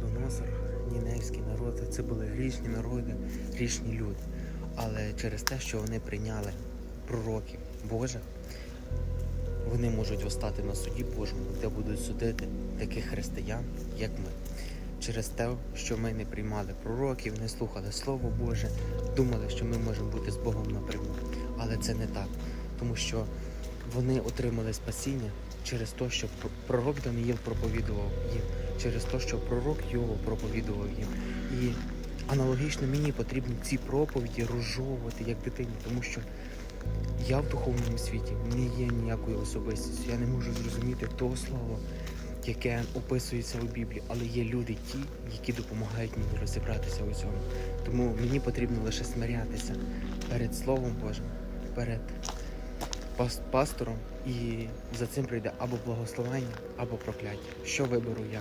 Навуходоносор, Нінейський народ, це були грішні народи, грішні люди. Але через те, що вони прийняли пророків Божих, вони можуть восстати на суді Божому, де будуть судити таких християн, як ми. Через те, що ми не приймали пророків, не слухали Слово Боже, думали, що ми можемо бути з Богом напряму. Але це не так, тому що вони отримали спасіння через те, що пророк Даниїл проповідував їм, через те, що пророк Йова проповідував їм. І аналогічно мені потрібно ці проповіді розжовувати як дитині, тому що я в духовному світі не є ніякою особистістю. Я не можу зрозуміти того слова, яке описується у Біблії, але є люди ті, які допомагають мені розібратися у цьому. Тому мені потрібно лише смирятися перед Словом Божим, перед пастором, і за цим прийде або благословення, або прокляття. Що виберу я?